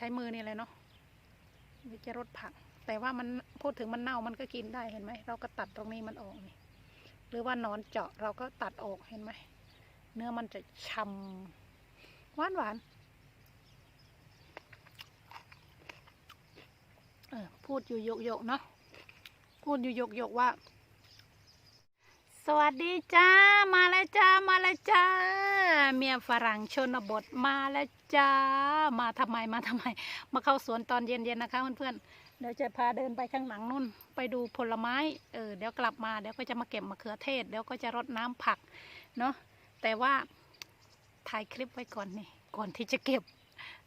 ใช้มือนี่เลยเนาะวิจะรดผัก แต่ว่ามันพูดถึงมันเน่ามันก็กินได้เห็นไหม เราก็ตัดตรงนี้มันออกนี่ หรือว่านอนเจาะเราก็ตัดออกเห็นไหม เนื้อมันจะช่ำหวานหวานเออพูดอยู่โยกโยกๆเนาะ พูดอยู่โยกโยกๆว่า สวัสดีจ้า มาแล้วจ้า มาแล้วจ้า เมียฝรั่งชนบทมาแล้วจ้า มาทำไมมาทำไม มาเข้าสวนตอนเย็นๆนะคะเพื่อนๆเดี๋ยวจะพาเดินไปข้างหลังนู่น ไปดูผลไม้เออเดี๋ยวกลับมาเดี๋ยวก็จะมาเก็บมะเขือเทศ เดี๋ยวก็จะรดน้ำผักเนาะแต่ว่าถ่ายคลิปไว้ก่อนนี่ก่อนที่จะเก็บ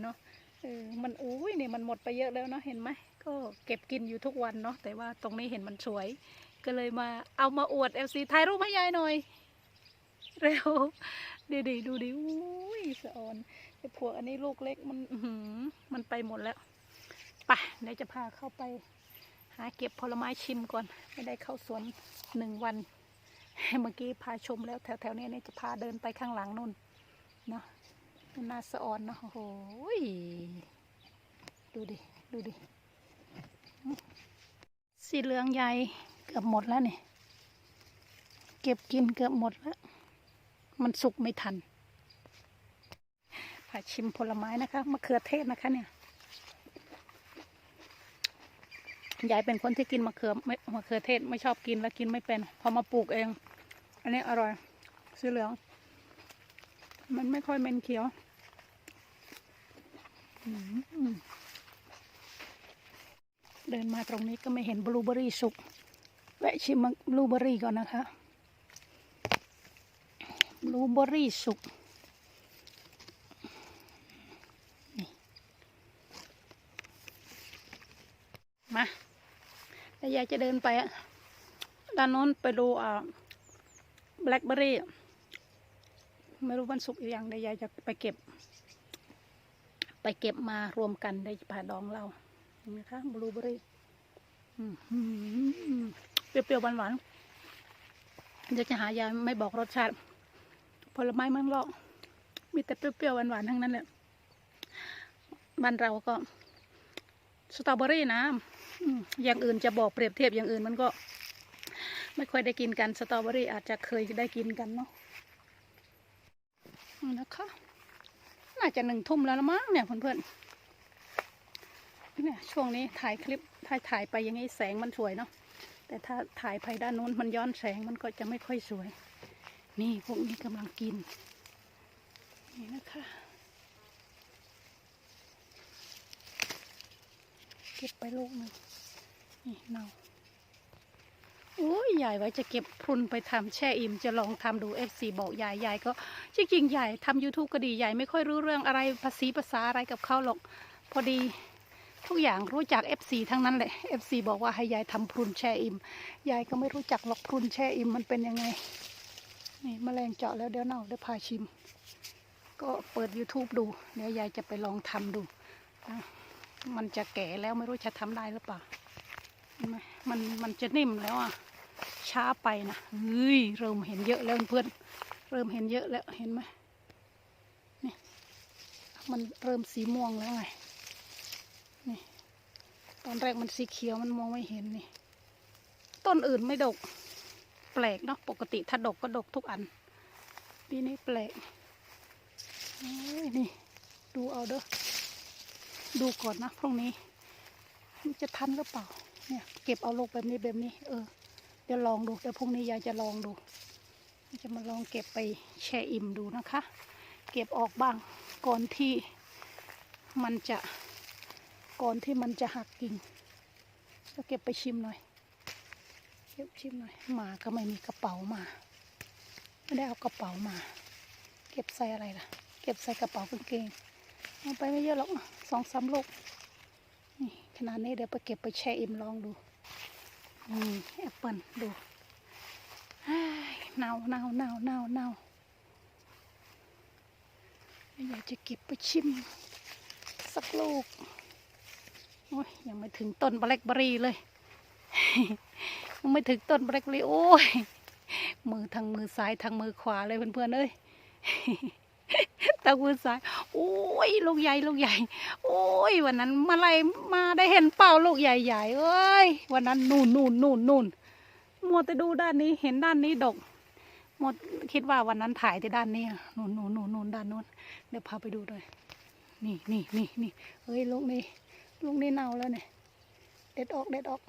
เนาะเออมันอุ้ยนี่มันหมดไปเยอะแล้วเนาะเห็นไหมก็เก็บกินอยู่ทุกวันเนาะแต่ว่าตรงนี้เห็นมันสวย ก็เลยมาเอามาอวดเอฟซีถ่ายรูปให้ยายหน่อย เร็วดูดิดูดิอุ้ยสะออนไอ้พวกอันนี้ลูกเล็กมันหือมันไปหมดแล้วไปเดี๋ยวจะพาเข้าไป หาเก็บผลไม้ชิมก่อน ไม่ได้เข้าสวนหนึ่งวัน เมื่อกี้พาชมแล้วแถวๆนี้เนี่ยจะพาเดินไปข้างหลังนู่นเนาะมันน่าสะออนเนาะโอ้โหดูดิ ดูดิ สีเหลืองใหญ่เกือบหมดแล้วเนี่ยเก็บกินเกือบหมดแล้ว มันสุกไม่ทันผ่าชิมผลไม้นะคะมะเขือเทศนะคะเนี่ยยายเป็นคนที่กินมะเขือไม่มะเขือเทศไม่ชอบกินแล้วกินไม่เป็น พอมาปลูกเอง อันนี้อร่อยสีเหลือง มันไม่ค่อยเหม็นเขียวเดินมาตรงนี้ก็ไม่เห็นบลูเบอรี่สุก แวะชิมบลูเบอรี่ก่อนนะคะ บลูเบอรี่สุกมาแล้วยายจะเดินไปอะด้านโน้นไปดูอ่าแบล็คเบอรี่ไม่รู้วันสุกร์อีกอย่างเดี๋ยวยายจะไปเก็บ ไปเก็บมารวมกันได้ผ่าดองเราเห็นไหมคะบลูเบอรี่เปรี้ยวๆหวานๆเดี๋ยวจะหายายไม่บอกรสชาติ ผลไม้เมืองลอกมีแต่เปรี้ยวๆหวานๆทั้งนั้นแหละบ้านเราก็สตรอเบอรี่นะอืมอย่างอื่นจะบอกเปรียบเทียบอย่างอื่นมันก็ ไม่ค่อยได้กินกันสตรอเบอรี่อาจจะเคยได้กินกันเนาะนะคะน่าจะหนึ่งทุ่มแล้วละมั้งเนี่ยเพื่อนๆเนี่ยช่วงนี้ถ่ายคลิปถ้าถ่ายไปอยังไงแสงมันสวยเนาะแต่ถ้าถ่ายไปด้านนู้นมันย้อนแสงมันก็จะไม่ค่อยสวย นี่พวกนี้กำลังกิน นี่นะคะ เก็บไปลูกหนึ่งนี่เนาโอ้ยยายไว้จะเก็บพรุนไปทำแช่อิ่มจะลองทำดู FC บอกยายยายก็จริงๆยายทำ YouTube ก็ดียายไม่ค่อยรู้เรื่องอะไรภาษีภาษาอะไรกับเขาหรอก พอดีทุกอย่างรู้จัก FC ทั้งนั้นแหละ FC บอกว่าให้ยายทำพรุนแช่อิ่มยายก็ไม่รู้จักหรอกพรุนแช่อิ่มมันเป็นยังไง นี่แมลงเจาะแล้วเดี๋ยวเน่าเดี๋ยวพาชิม ก็เปิด YouTube ดู เดี๋ยวยายจะไปลองทำดูนะมันจะแก่แล้วไม่รู้จะทำได้หรือเปล่าเห็นไหมมันมันจะนิ่มแล้วอะช้าไปนะเฮ้ยเริ่มเห็นเยอะแล้วเพื่อนเริ่มเห็นเยอะแล้วเห็นไหมนี่มันเริ่มสีม่วงแล้วไงนี่ตอนแรกมันสีเขียวมันมองไม่เห็นนี่ ต้นอื่นไม่ดก แปลกเนาะปกติถ้าดกก็ดกทุกอัน ปีนี้แปลกนี่ดูเอาเด้อดูก่อนนะพรุ่งนี้มันจะทันหรือเปล่า เนี่ย เก็บเอาลูกแบบนี้แบบนี้ เออ เดี๋ยวลองดูเดี๋ยวพรุ่งนี้ยายจะลองดูจะมาลองเก็บไปแช่อิ่มดูนะคะ เก็บออกบ้างก่อนที่มันจะก่อนที่มันจะหักกิ่งก็เก็บไปชิมหน่อย เก็บชิมหน่อยมาก็ไม่มีกระเป๋ามา ไม่ได้เอากระเป๋ามา เก็บใส่อะไรล่ะ เก็บใส่กระเป๋ากางเกงเอาไปไม่เยอะหรอกสองสามลูกนี่ขนาดนี้เดี๋ยวไปเก็บไปแช่อิ่มลองดูอืมแอปเปิลดูอ้ายเน่าเน่าเน่าเน่าเน่าอยากจะเก็บไปชิม สักลูกโอ้ยยังไม่ถึงต้นแบล็คเบอรี่เลย ไม่ถึงต้นแบล็คเบอรี่โอ้ยมือทางมือซ้ายทางมือขวาเลยเพื่อนๆเอ้ยทางมือซ้ายโอ้ยลูกใหญ่ลูกใหญ่ โอ้ยวันนั้นมาไล่มาได้เห็นเป่าลูกใหญ่ๆเอ้ยวันนั้นนู่นนู่นนู่นนู่นมัวแต่ดูด้านนี้เห็นด้านนี้ดกหมดคิดว่าวันนั้นถ่ายที่ด้านนี้นู่นนู่นนู่นนู่นด้านนู้นเดี๋ยวพาไปดูด้วยนี่นี่นี่นี่เฮ้ยลูกนี้ลูกนี้เน่าแล้วเนี่ยเด็ดออกเด็ดออก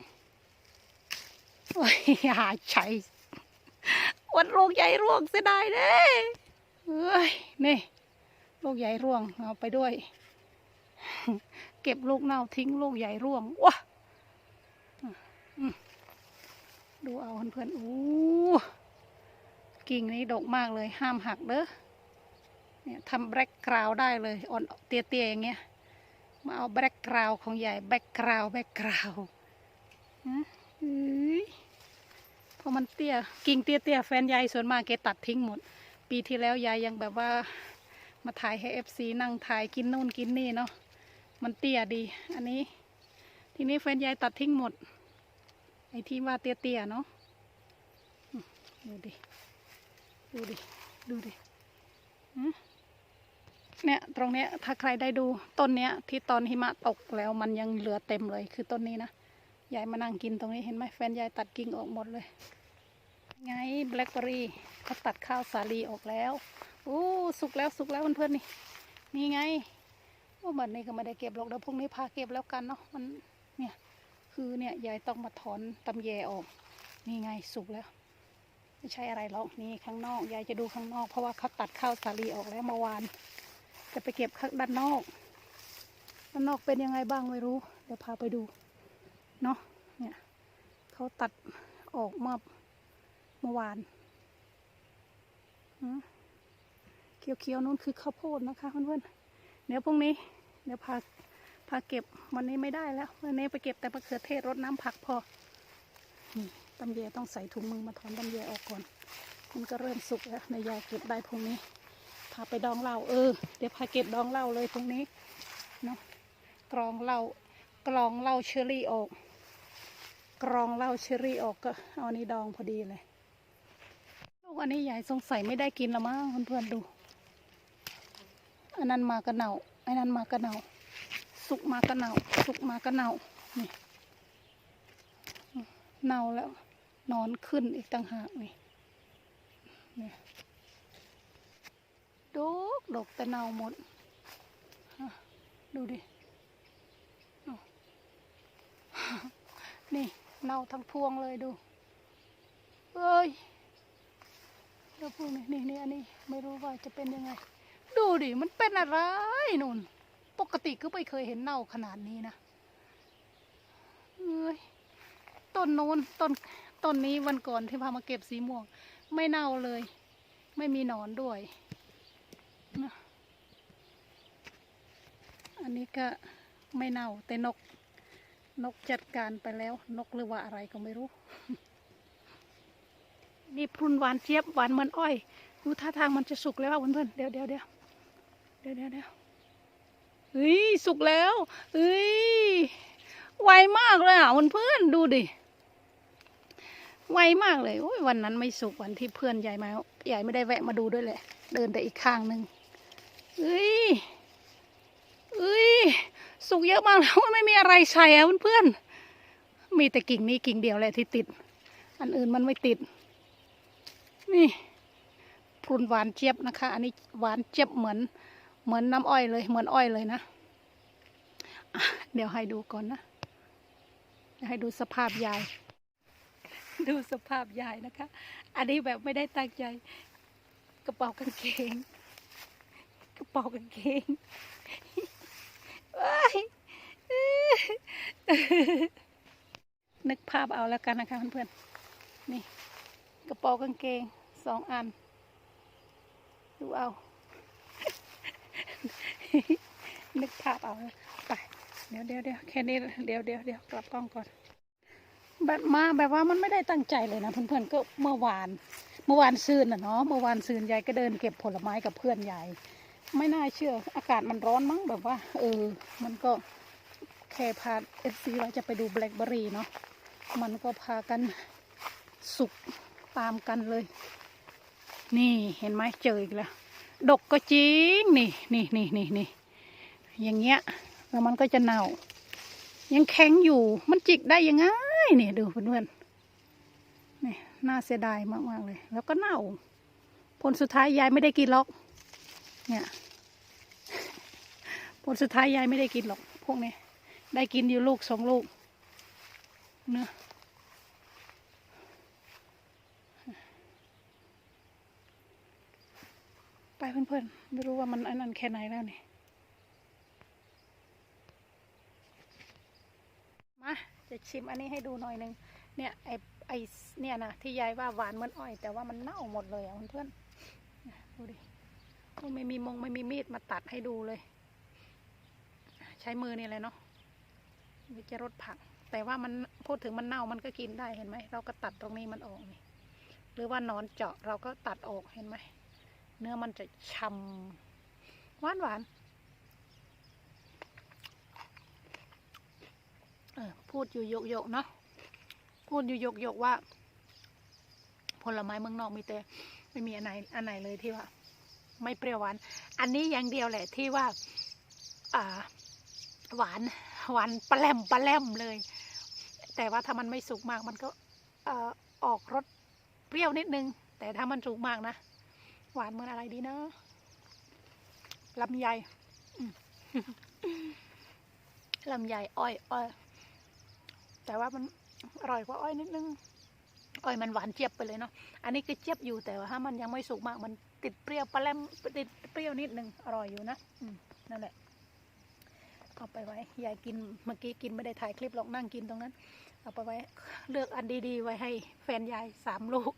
โอ้ยหาใช้วันลูกใหญ่ร่วงเสียดายเด้เอ้ยนี่ลูกใหญ่ร่วงเอาไปด้วย เก็บลูกเน่าทิ้งลูกใหญ่ร่วงว้าดูเอาเพื่อนๆอู้กิ่งนี้ดกมากเลยห้ามหักเด้อเนี่ยทำแบล็กกราวได้เลยอ่อนเตี้ยๆอย่างเงี้ยมาเอาแบล็กกราวของใหญ่แบล็กกราวแบล็กกราวนะ เอ้ยเพราะมันเตี้ยกิ่งเตี้ยๆแฟนยายส่วนมากแกตัดทิ้งหมด ปีที่แล้วยายยังแบบว่า มาถ่ายให้เอฟซีนั่งถ่ายกินนู่นกินนี่เนาะมันเตี้ยดี อันนี้ ทีนี้แฟนยายตัดทิ้งหมด ไอ้ที่ว่าเตี้ยๆเนาะดูดิ ดูดิ ดูดิเนี่ยตรงเนี้ยถ้าใครได้ดูต้นเนี้ยที่ตอนหิมะตกแล้วมันยังเหลือเต็มเลยคือต้นนี้นะ ยายมานั่งกินตรงนี้เห็นไหมแฟนยายตัดกิ่งออกหมดเลย ไงแบล็คเบอรี่เขาตัดข้าวสาลีออกแล้วโอ้สุกแล้วสุกแล้วเพื่อนๆนี่นี่ไงว่าบัดนี้ก็ไม่ได้เก็บหรอกเดี๋ยวพรุ่งนี้พาเก็บแล้วกันเนาะมันเนี่ยคือเนี่ยยายต้องมาถอนตำแยออกนี่ไงสุกแล้วไม่ใช่อะไรหรอกนี่ข้างนอกยายจะดูข้างนอก เพราะว่าเขาตัดข้าวสาลีออกแล้วเมื่อวาน จะไปเก็บข้างด้านนอกด้านนอกเป็นยังไงบ้างไม่รู้ เดี๋ยวพาไปดู เนาะเนี่ยเขาตัดออกมาเมื่อวานเขียวๆนู้นคือข้าวโพดนะคะเพื่อนๆเดี๋ยวพรุ่งนี้ เดี๋ยวพาพาเก็บวันนี้ไม่ได้แล้ววันนี้ไปเก็บแต่มะเขือเทศรดน้ำผักพอนี่ตำแยต้องใส่ถุงมือมาถอนตำแยออกก่อน มันก็เริ่มสุกแล้วในยายเก็บได้พรุ่งนี้ พาไปดองเหล้าเออ เดี๋ยวพาเก็บดองเหล้าเลยพรุ่งนี้เนาะกรองเหล้ากรองเหล้าเชอรี่ออก กรองเหล้าเชอรี่ออกก็เอานี้ดองพอดีเลยลูกอันนี้ใหญ่สงสัยไม่ได้กินละมั้งเพื่อนๆดู อันนั้นมากระเหนาอันนั้นมากระเหนาสุกมากระเหนาสุกมากระเหนานี่เน่าแล้ว นอนขึ้นอีกต่างหากนี่นี่ดกดกแต่เน่าหมดดูดินี่ เน่าทั้งพวงเลยดู เอ้ยเดี๋ยวพวกนี้นี่นี่อันนี้ไม่รู้ว่าจะเป็นยังไง ดูดิมันเป็นอะไรนุ่น ปกติก็ไม่เคยเห็นเน่าขนาดนี้นะเอ้ยต้นโน้นต้นต้นนี้วันก่อนที่พามาเก็บสีม่วง ไม่เน่าเลย ไม่มีหนอนด้วยอันนี้ก็ไม่เน่าแต่นก นกจัดการไปแล้ว นกหรือว่าอะไรก็ไม่รู้ นี่พรุนหวานเจี๊ยบหวานเหมือนอ้อยดูท่าทางมันจะสุกแล้วเพื่อนๆเดี๋ยวเดี๋ยวเดี๋ยวเดี๋ยวเดี๋ยวเดี๋ยวเฮ้ยสุกแล้วเฮ้ยไวมากเลยอะเพื่อนๆดูดิไวมากเลยโอ้ยวันนั้นไม่สุกวันที่เพื่อนใหญ่มาใหญ่ไม่ได้แวะมาดูด้วยแหละ เดินแต่อีกข้างหนึ่งเฮ้ยเฮ้ย สุกเยอะมากแล้วไม่มีอะไรใส่อะเพื่อนๆมีแต่กิ่งนี้กิ่งเดียวแหละที่ติด อันอื่นมันไม่ติด นี่พรุนหวานเจี๊ยบนะคะ อันนี้หวานเจี๊ยบเหมือน เหมือนน้ำอ้อยเลย เหมือนอ้อยเลยนะเดี๋ยวให้ดูก่อนนะให้ดูสภาพยาย ดูสภาพยายนะคะ อันนี้แบบไม่ได้ตั้งใจกระเป๋ากางเกง กระเป๋ากางเกง นึกภาพเอาแล้วกันนะคะเพื่อนๆ นี่ กระเป๋ากางเกงสองอัน ดูเอา นึกภาพเอาไปเดี๋ยวเดี๋ยวเดี๋ยวแค่นี้เดี๋ยวเดี๋ยวเดี๋ยวกลับกล้องก่อนแบบมาแบบว่ามันไม่ได้ตั้งใจเลยนะเพื่อนๆก็เมื่อวาน เมื่อวานซืนน่ะเนาะเมื่อวานซืนยายก็เดินเก็บผลไม้กับเพื่อนยาย ไม่น่าเชื่อ อากาศมันร้อนมั้งแบบว่า เออ มันก็แค่พาเอฟซีเราจะไปดูแบล็คเบอรี่เนาะมันก็พากันสุกตามกันเลย นี่เห็นไหมเจออีกแล้ว ดกก็จริง นี่นี่นี่นี่นี่อย่างเงี้ยแล้วมันก็จะเน่า ยังแข็งอยู่มันจิกได้ยังไงนี่ดูเพื่อนๆนี่น่าเสียดายมากๆเลย แล้วก็เน่า ผลสุดท้ายยายไม่ได้กินหรอก เนี่ย ผลสุดท้ายยายไม่ได้กินหรอก พวกนี้ ได้กินอยู่ลูกสองลูกเนื้อไปเพื่อนๆ ไม่รู้ว่ามันอันนั้นแค่ไหนแล้วนี่ มา จะชิมอันนี้ให้ดูหน่อยหนึงเนี่ยไอไอเนี่ยนะที่ยายว่าหวานเหมือนอ้อย แต่ว่ามันเน่าหมดเลยอะเพื่อนๆดูดิไม่มีมงไม่มีมีดมาตัดให้ดูเลย ใช้มือนี่เลยเนาะหรือจะรดผัก แต่ว่ามันพูดถึงมันเน่ามันก็กินได้เห็นไหม เราก็ตัดตรงนี้มันออกนี่ หรือว่านอนเจาะเราก็ตัดออกเห็นไหม เนื้อมันจะช่ำหวานหวานเออพูดอยู่โยกโยกๆเนาะ พูดอยู่โยกโยกๆว่า ผลไม้เมืองนอกมีแต่ไม่มีอันไหนอันไหนเลยที่ว่า ไม่เปรี้ยวหวาน อันนี้อย่างเดียวแหละที่ว่า อ่า หวานหวานปลาแหลมปลาแหลมเลย แต่ว่าถ้ามันไม่สุกมากมันก็ออกรสเปรี้ยวนิดนึง แต่ถ้ามันสุกมากนะ หวานเหมือนอะไรดีนะลำไยลำไยอ้อยอ้อยแต่ว่ามันอร่อยกว่าอ้อยนิดนึงอ้อยมันหวานเจี๊ยบไปเลยเนาะอันนี้ก็เจี๊ยบอยู่แต่ว่าถ้ามันยังไม่สุกมาก มันติดเปรี้ยวปลาแหลมติดเปรี้ยวนิดนึงอร่อยอยู่นะนั่นแหละ เอาไปไว้ยายกินเมื่อกี้กินไม่ได้ถ่ายคลิปหรอกนั่งกินตรงนั้น เอาไปไว้เลือกอันดีๆ ไว้ให้แฟนยายสามลูก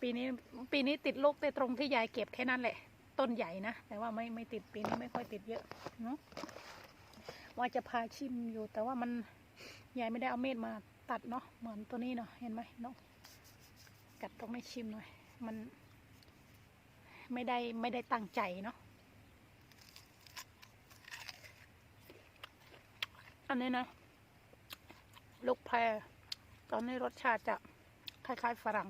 ปีนี้ปีนี้ติดลูกแต่ตรงที่ยายเก็บแค่นั้นแหละ ต้นใหญ่นะแต่ว่าไม่ไม่ติดปีนี้ไม่ค่อยติดเยอะเนาะว่าจะพาชิมอยู่ แต่ว่ามันยายไม่ได้เอาเม็ดมาตัดเนาะเหมือนตัวนี้เนาะเห็นไหมเนาะกัดตรงไม่ชิมหน่อยมันไม่ได้ไม่ได้ตั้งใจเนาะ อันนี้นะ ลูกแพรตอนนี้รสชาติจะคล้ายๆฝรั่ง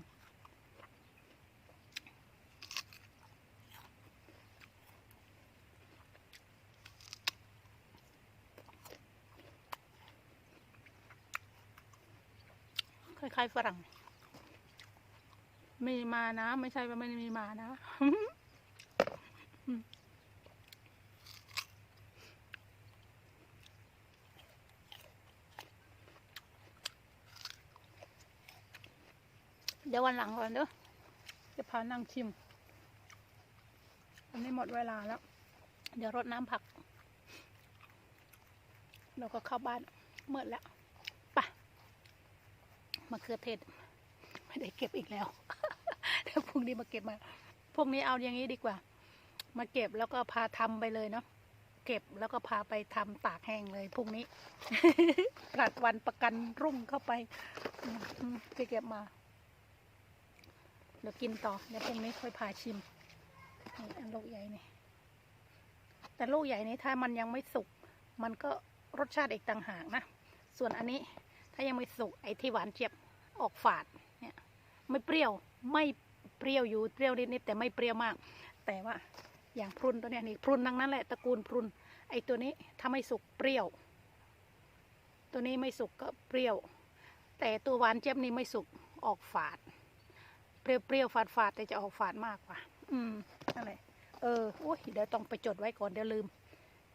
คล้ายๆฝรั่ง มีมานะ ไม่ใช่ว่าไม่มีมานะ เดี๋ยววันหลังก่อนเด้อจะพานั่งชิมอันนี้หมดเวลาแล้ว เดี๋ยวรดน้ำผัก เราก็เข้าบ้านเมื่อแล้วปะมะเขือเทศ ไม่ได้เก็บอีกแล้วเดี๋ยวพรุ่งนี้มาเก็บมาพวกนี้เอาอย่างนี้ดีกว่า มาเก็บแล้วก็พาทำไปเลยเนาะเก็บแล้วก็พาไปทำตากแห้งเลยพรุ่งนี้ปรัดวันประกันรุ่งเข้าไปไปเก็บมา ดี๋ยวกินต่อเดี๋ยวพรุ่งนี้ค่อยพาชิมนี่อันลูกใหญ่นี่แต่ลูกใหญ่นี้ถ้ามันยังไม่สุก มันก็รสชาติอีกต่างหากนะ ส่วนอันนี้ถ้ายังไม่สุกไอ้ที่หวานเจี๊ยบออกฝาดเนี่ยไม่เปรี้ยวไม่เปรี้ยวอยู่เปรี้ยวนิดๆแต่ไม่เปรี้ยวมาก แต่ว่าอย่างพรุนตัวเนี้ยนี่พรุนทั้งนั้นแหละตระกูลพรุนไอ้ตัวนี้ถ้าไม่สุกเปรี้ยว ตัวนี้ไม่สุกก็เปรี้ยว แต่ตัวหวานเจี๊ยบนี่ไม่สุกออกฝาด เปรี้ยวเปรี้ยวฝาดฝาดแต่จะออกฝาดมากกว่า อืมนั่นแหละเออโอ้ยเดี๋ยวต้องไปจดไว้ก่อนเดี๋ยวลืม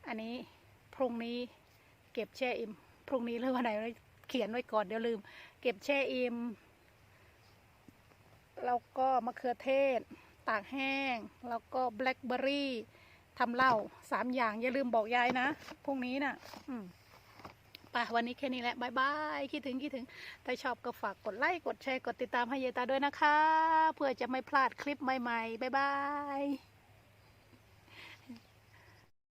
อันนี้พรุ่งนี้เก็บแช่อิ่มพรุ่งนี้หรือวันไหนเขียนไว้ก่อนเดี๋ยวลืม เก็บแช่อิ่มแล้วก็มะเขือเทศ ตากแห้ง แล้วก็แบล็คเบอร์รี่ทำเหล้าสามอย่างอย่าลืมบอกยายนะพรุ่งนี้น่ะ อืม ไปวันนี้แค่นี้แหละบายบายคิดถึงคิดถึง ถ้าชอบก็ฝากกดไลค์กดแชร์กดติดตามให้เยตาด้วยนะคะ เพื่อจะไม่พลาดคลิปใหม่ๆบายบาย